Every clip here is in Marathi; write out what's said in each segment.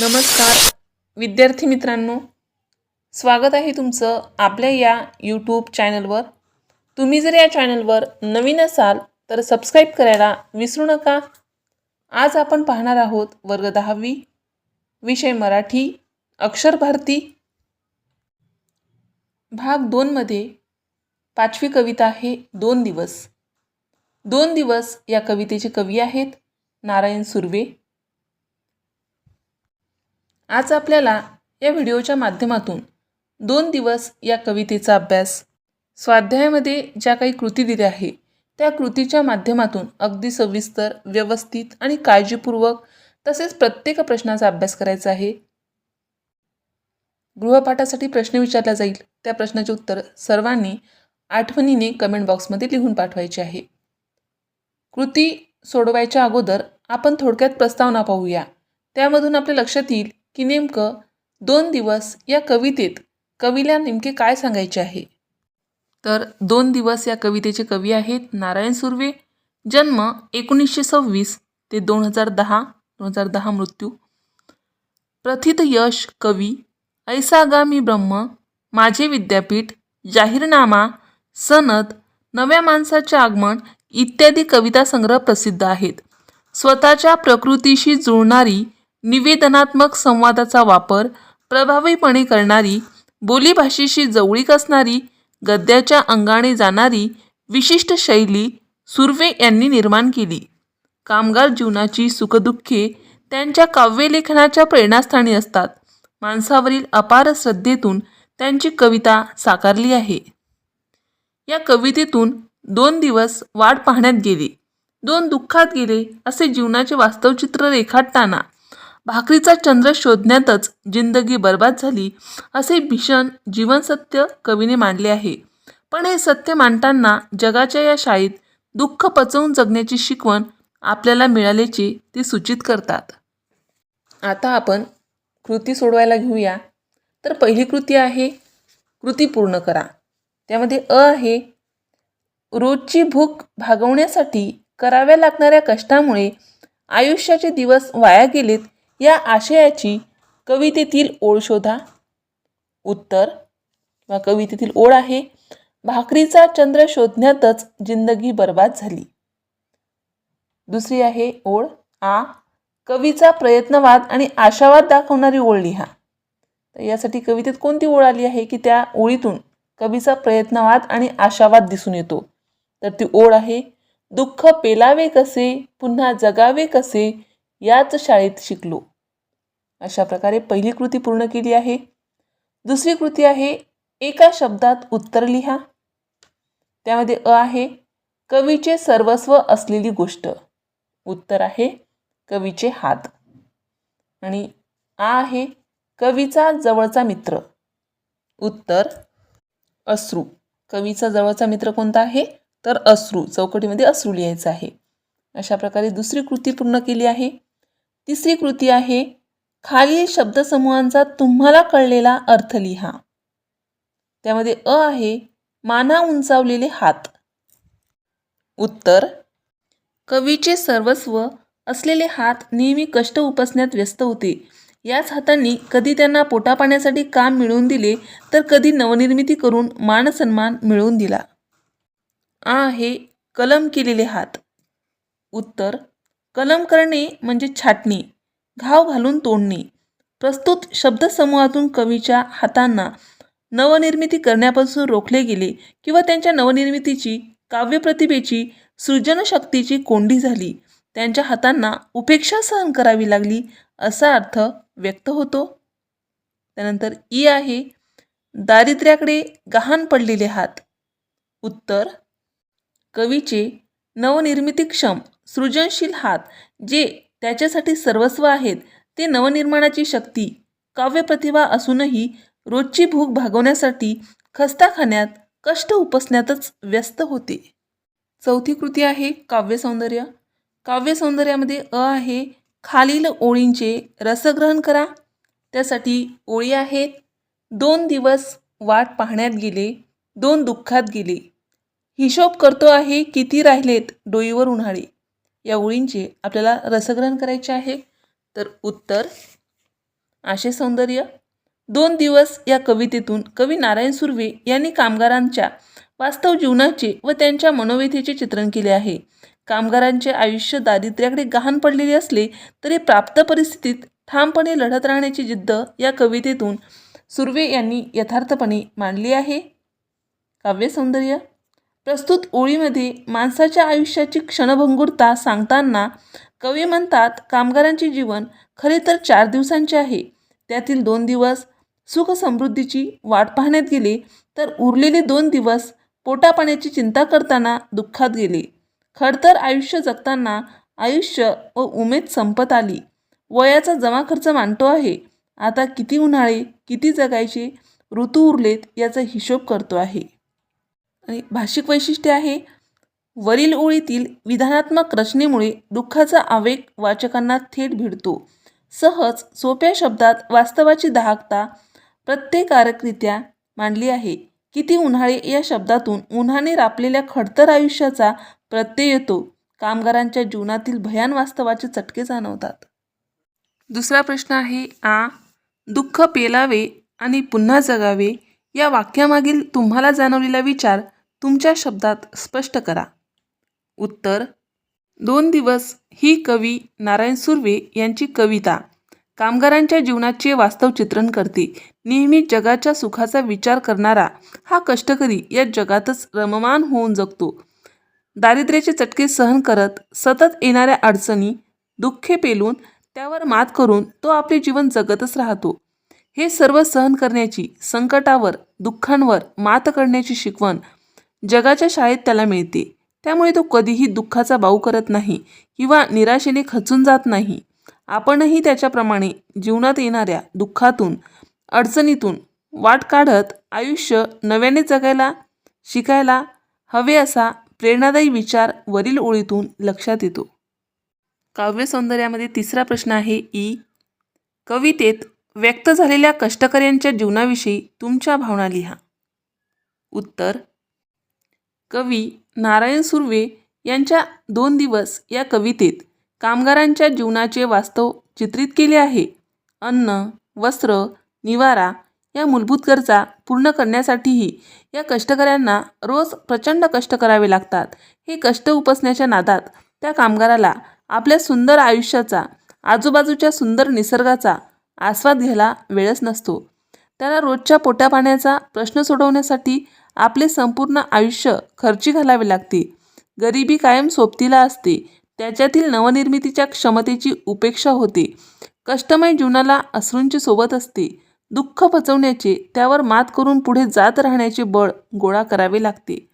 नमस्कार. विद्यार्थी मित्रांनो स्वागत आहे तुमचं आपल्या या यूट्यूब चॅनलवर तुम्ही जर या चॅनलवर नवीन असाल तर सबस्क्राईब करायला विसरू नका. आज आपण पाहणार आहोत वर्ग दहावी विषय मराठी अक्षर भारती. भाग दोनमध्ये पाचवी कविता आहे दोन दिवस. दोन दिवस या कवितेचे कवी आहेत नारायण सुर्वे. आज आपल्याला या व्हिडिओच्या माध्यमातून दोन दिवस या कवितेचा अभ्यास स्वाध्यायामध्ये ज्या काही कृती दिल्या आहे त्या कृतीच्या माध्यमातून अगदी सविस्तर व्यवस्थित आणि काळजीपूर्वक तसेच प्रत्येक प्रश्नाचा अभ्यास करायचा आहे. गृहपाठासाठी प्रश्न विचारला जाईल त्या प्रश्नाचे उत्तर सर्वांनी आठवणीने कमेंट बॉक्समध्ये लिहून पाठवायचे आहे. कृती सोडवायच्या अगोदर आपण थोडक्यात प्रस्तावना पाहूया. त्यामधून आपल्या लक्षात येईल की नेमकं दोन दिवस या कवितेत कवीला नेमके काय सांगायचे आहे? तर दोन दिवस या कवितेचे कवी आहेत नारायण सुर्वे. जन्म एकोणीसशे सव्वीस ते दोन हजार दहा दोन हजार दहा मृत्यू. प्रथित यश कवी ऐसागामी ब्रह्म माझे विद्यापीठ जाहीरनामा सनद नव्या माणसाचे आगमन इत्यादी कविता संग्रह प्रसिद्ध आहेत. स्वतःच्या प्रकृतीशी जुळणारी निवेदनात्मक संवादाचा वापर प्रभावीपणे करणारी बोलीभाषेशी जवळीक असणारी गद्याच्या अंगाने जाणारी विशिष्ट शैली सुर्वे यांनी निर्माण केली. कामगार जीवनाची सुखदुःखे त्यांच्या काव्यलेखनाच्या प्रेरणास्थानी असतात. माणसावरील अपार श्रद्धेतून त्यांची कविता साकारली आहे. या कवितेतून दोन दिवस वाट पाहण्यात गेले. दोन दुःखात गेले असे जीवनाचे वास्तवचित्र रेखाटताना भाकरीचा चंद्र शोधण्यातच जिंदगी बर्बाद झाली असे भीषण जीवनसत्य कवीने मांडले आहे. पण हे सत्य मांडताना जगाच्या या शाळेत दुःख पचवून जगण्याची शिकवण आपल्याला मिळाल्याची ती सूचित करतात. आता आपण कृती सोडवायला घेऊया. तर पहिली कृती आहे कृती पूर्ण करा. त्यामध्ये अ आहे रोजची भूक भागवण्यासाठी कराव्या लागणाऱ्या कष्टामुळे आयुष्याचे दिवस वाया गेलेत या आशयाची कवितेतील ओळ शोधा. उत्तर वा कवितेतील ओळ आहे भाकरीचा चंद्र शोधण्यातच जिंदगी बर्बाद झाली. दुसरी आहे ओळ आ कवीचा प्रयत्नवाद आणि आशावाद दाखवणारी ओळ लिहा. तर यासाठी कवितेत कोणती ओळ आली आहे की त्या ओळीतून कवीचा प्रयत्नवाद आणि आशावाद दिसून येतो? तर ती ओळ आहे दुःख पेलावे कसे पुन्हा जगावे कसे याच शाळेत शिकलो. अशा प्रकारे पहिली कृती पूर्ण केली आहे. दुसरी कृती आहे एका शब्दात उत्तर लिहा. त्यामध्ये अ आहे कवीचे सर्वस्व असलेली गोष्ट. उत्तर आहे कवीचे हात. आणि आ आहे कवीचा जवळचा मित्र. उत्तर अश्रू. कवीचा जवळचा मित्र कोणता आहे? तर अश्रू. चौकटीमध्ये अश्रू लिहायचं आहे. अशा प्रकारे दुसरी कृती पूर्ण केली आहे. तिसरी कृती आहे खालील शब्दसमूहांचा तुम्हाला कळलेला अर्थ लिहा. त्यामध्ये अ आहे माना उंचावलेले हात. उत्तर कवीचे सर्वस्व असलेले हात नेहमी कष्ट उपसण्यात व्यस्त होते. याच हातांनी कधी त्यांना पोटापाण्यासाठी काम मिळवून दिले तर कधी नवनिर्मिती करून मानसन्मान मिळवून दिला. आ आहे कलम केलेले हात. उत्तर कलम करणे म्हणजे छाटणी घाव घालून तोडणे. प्रस्तुत शब्दसमूहातून कवीच्या हातांना नवनिर्मिती करण्यापासून रोखले गेले किंवा त्यांच्या नवनिर्मितीची काव्यप्रतिभेची सृजनशक्तीची कोंडी झाली. त्यांच्या हातांना उपेक्षा सहन करावी लागली असा अर्थ व्यक्त होतो. त्यानंतर ई आहे दारिद्र्याकडे गहाण पडलेले हात. उत्तर कवीचे नवनिर्मितीक्षम सृजनशील हात जे त्याच्यासाठी सर्वस्व आहेत ते नवनिर्माणाची शक्ती काव्यप्रतिभा असूनही रोजची भूक भागवण्यासाठी खस्ताखान्यात कष्ट उपसण्यातच व्यस्त होते. चौथी कृती आहे काव्यसौंदर्य काव्यसौंदर्यामध्ये अ आहे खालील ओळींचे रसग्रहण करा. त्यासाठी ओळी आहेत. दोन दिवस वाट पाहण्यात गेले दोन दुःखात गेले. हिशोब करतो आहे किती राहिलेत डोईवर उन्हाळे. या ओळींचे आपल्याला रसग्रहण करायचे आहे. तर उत्तर आशे सौंदर्य. दोन दिवस या कवितेतून कवी नारायण सुर्वे यांनी कामगारांच्या वास्तव जीवनाचे व त्यांच्या मनोव्यथेचे चित्रण केले आहे. कामगारांचे आयुष्य दारिद्र्याकडे गहाण पडलेले असले तरी प्राप्त परिस्थितीत ठामपणे लढत राहण्याची जिद्द या कवितेतून सुर्वे यांनी यथार्थपणे मांडली आहे. काव्यसौंदर्य प्रस्तुत ओळीमध्ये माणसाच्या आयुष्याची क्षणभंगुरता सांगताना कवी म्हणतात कामगारांचे जीवन खरे तर चार दिवसांचे आहे. त्यातील दोन दिवस सुख समृद्धीची वाट पाहण्यात गेले तर उरलेले दोन दिवस पोटापाण्याची चिंता करताना दुःखात गेले. खडतर आयुष्य जगताना आयुष्य व उमेद संपत आली. वयाचा जमा खर्च मांडतो आहे. आता किती उन्हाळे किती जगायचे ऋतू उरलेत याचा हिशोब करतो आहे. आणि भाषिक वैशिष्ट्य आहे. वरील ओळीतील विधानात्मक रचनेमुळे दुःखाचा आवेग वाचकांना थेट भिडतो. सहज सोप्या शब्दात वास्तवाची दाहकता प्रत्येकारकरित्या मांडली आहे. किती उन्हाळे या शब्दातून उन्हाने रापलेल्या खडतर आयुष्याचा प्रत्यय येतो. कामगारांच्या जीवनातील भयान वास्तवाचे चटके जाणवतात. दुसरा प्रश्न आहे आ दुःख पेलावे आणि पुन्हा जगावे या वाक्यामागील तुम्हाला जाणवलेला विचार तुमच्या शब्दात स्पष्ट करा. उत्तर दोन दिवस ही कवी नारायण सुर्वे यांची कविता कामगारांच्या जीवनाचे वास्तव चित्रण करते. नेहमी जगाच्या सुखाचा विचार करणारा हा कष्टकरी या जगातच रममान होऊन जगतो. दारिद्र्याचे चटके सहन करत सतत येणाऱ्या अडचणी दुःखे पेलून त्यावर मात करून तो आपले जीवन जगतच राहतो. हे सर्व सहन करण्याची संकटावर दुःखांवर मात करण्याची शिकवण जगाच्या शाळेत त्याला मिळते. त्यामुळे तो कधीही दुःखाचा बाऊ करत नाही किंवा निराशेने खचून जात नाही. आपणही त्याच्याप्रमाणे जीवनात येणाऱ्या दुःखातून अडचणीतून वाट काढत आयुष्य नव्याने जगायला शिकायला हवे असा प्रेरणादायी विचार वरील ओळीतून लक्षात येतो. काव्यसौंदर्यामध्ये तिसरा प्रश्न आहे ई. कवितेत व्यक्त झालेल्या कष्टकऱ्यांच्या जीवनाविषयी तुमच्या भावना लिहा. उत्तर कवी नारायण सुर्वे यांच्या दोन दिवस या कवितेत कामगारांच्या जीवनाचे वास्तव चित्रित केले आहे. अन्न वस्त्र निवारा या मूलभूत गरजा पूर्ण करण्यासाठीही या कष्टकऱ्यांना रोज प्रचंड कष्ट करावे लागतात. हे कष्ट उपसण्याच्या नादात त्या कामगाराला आपल्या सुंदर आयुष्याचा आजूबाजूच्या सुंदर निसर्गाचा आस्वाद घ्यायला वेळच नसतो. त्याला रोजच्या पोटापाण्याचा प्रश्न सोडवण्यासाठी आपले संपूर्ण आयुष्य खर्ची घालावे लागते. गरिबी कायम सोबतीला असते. त्याच्यातील नवनिर्मितीच्या क्षमतेची उपेक्षा होते. कष्टमय जीवनाला अश्रूंची सोबत असते. दुःख पचवण्याचे त्यावर मात करून पुढे जात राहण्याचे बळ गोळा करावे लागते.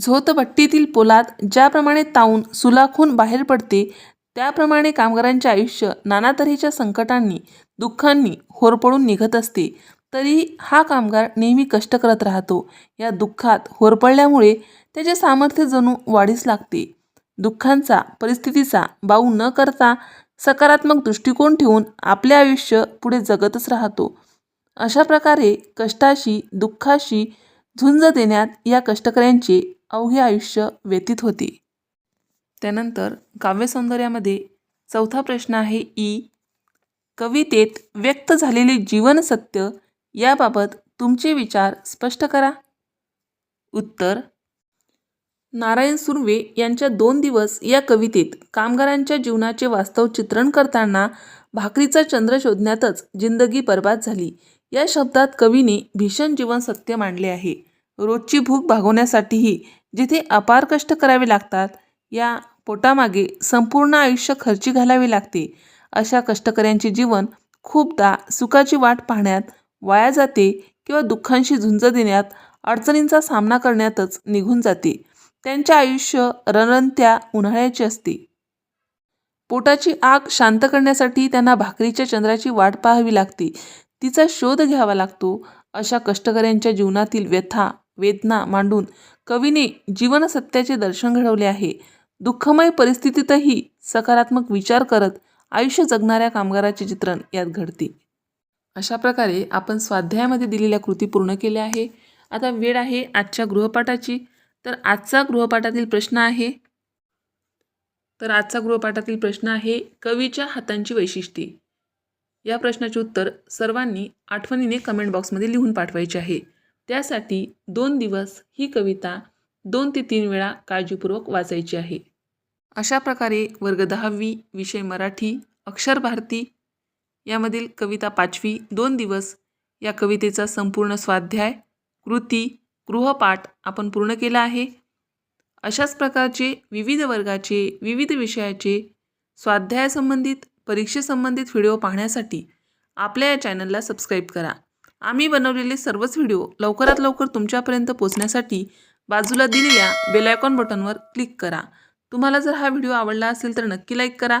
झोतभट्टीतील पोलाद ज्याप्रमाणे तावून सुलाखून बाहेर पडते त्याप्रमाणे कामगारांचे आयुष्य नाना तऱ्हेच्या संकटांनी दुःखांनी होरपळून निघत असते. तरी हा कामगार नेहमी कष्ट करत राहतो. या दुःखात होरपळल्यामुळे त्याचे सामर्थ्य जणू वाढीस लागते. दुःखांचा परिस्थितीचा बाऊ न करता सकारात्मक दृष्टिकोन ठेवून आपले आयुष्य पुढे जगतच राहतो. अशा प्रकारे कष्टाशी दुःखाशी झुंज देण्यात या कष्टकऱ्यांचे अवघे आयुष्य व्यतीत होते. त्यानंतर काव्यसौंदर्यामध्ये चौथा प्रश्न आहे ई. कवितेत व्यक्त झालेले जीवन सत्य याबाबत तुमचे विचार स्पष्ट करा. उत्तर नारायण सुर्वे यांच्या दोन दिवस या कवितेत कामगारांच्या जीवनाचे वास्तव चित्रण करताना भाकरीचा चंद्र शोधण्यातच जिंदगी बर्बाद झाली. या शब्दात कवीने भीषण जीवन सत्य मांडले आहे. रोजची भूक भागवण्यासाठीही जिथे अपार कष्ट करावे लागतात या पोटामागे संपूर्ण आयुष्य खर्ची घालावे लागते. अशा कष्टकऱ्यांचे जीवन खूपदा सुखाची वाट पाहण्यात वाया जाते किंवा दुःखांशी झुंज देण्यात अडचणींचा सामना करण्यातच निघून जाते. त्यांचे आयुष्य रणरणत्या उन्हाळ्याचे असते. पोटाची आग शांत करण्यासाठी त्यांना भाकरीच्या चंद्राची वाट पाहावी लागते. तिचा शोध घ्यावा लागतो. अशा कष्टकऱ्यांच्या जीवनातील व्यथा वेदना मांडून कवीने जीवनसत्याचे दर्शन घडवले आहे. दुःखमय परिस्थितीतही सकारात्मक विचार करत आयुष्य जगणाऱ्या कामगाराचे चित्रण यात घडते. अशा प्रकारे आपण स्वाध्यायामध्ये दिलेल्या कृती पूर्ण केल्या आहे. आता वेळ आहे आजच्या गृहपाठाची. तर आजचा गृहपाठातील प्रश्न आहे. तर आजचा गृहपाठातील प्रश्न आहे कवीच्या हातांची वैशिष्ट्ये. या प्रश्नाचे उत्तर सर्वांनी आठवणीने कमेंट बॉक्समध्ये लिहून पाठवायचे आहे. त्यासाठी दोन दिवस ही कविता दोन ते तीन वेळा काळजीपूर्वक वाचायची आहे. अशा प्रकारे वर्ग दहावी विषय मराठी अक्षर भारती यामधील कविता पाचवी दोन दिवस या कवितेचा संपूर्ण स्वाध्याय कृती गृहपाठ आपण पूर्ण केला आहे. अशाच प्रकारचे विविध वर्गाचे विविध विषयाचे स्वाध्यायासंबंधित परीक्षेसंबंधित व्हिडिओ पाहण्यासाठी आपल्या या चॅनलला सबस्क्राईब करा. आम्ही बनवलेले सर्वच व्हिडिओ लवकरात लवकर तुमच्यापर्यंत पोचण्यासाठी बाजूला दिलेल्या बेलायकॉन बटनवर क्लिक करा. तुम्हाला जर हा व्हिडिओ आवडला असेल तर नक्की लाईक करा.